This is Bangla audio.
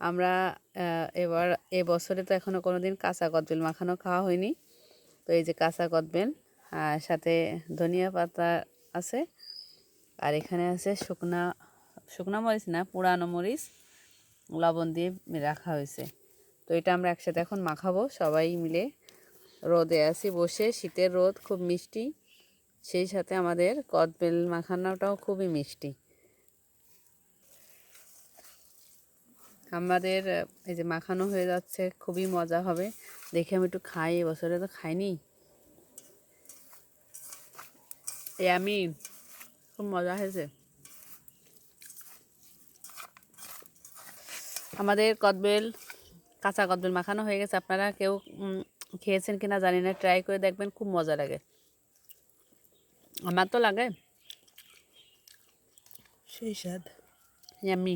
আমরা এবার, এ বছরে তো এখনও কোনো দিন কাঁচা কদবেল মাখানো খাওয়া হয়নি। তো এই যে কাঁচা কদবেল আর সাথে ধনিয়া পাতা আছে, আর এখানে আছে শুকনা শুকনা মরিচ না, পুরানো মরিচ, লবণ দিয়ে রাখা হয়েছে। তো এটা আমরা একসাথে এখন মাখাবো, সবাই মিলে রোদে আছি, বসে শীতের রোদ খুব মিষ্টি। সেই সাথে আমাদের কদবেল মাখানোটাও খুবই মিষ্টি। আমাদের এই যে মাখানো হয়ে যাচ্ছে খুবই মজা হবে। দেখে আমি একটু খাই এবছরে তো খাইনি। এ আমি খুব মজা হয়েছে। আমাদের কদবেল কাঁচা কদবেল মাখানো হয়ে গেছে। আপনারা কেউ খেয়েছেন কিনা জানি না ট্রাই করে দেখবেন খুব মজা লাগে। আমার তো লাগে। সেই স্বাদ। ইয়াম্মি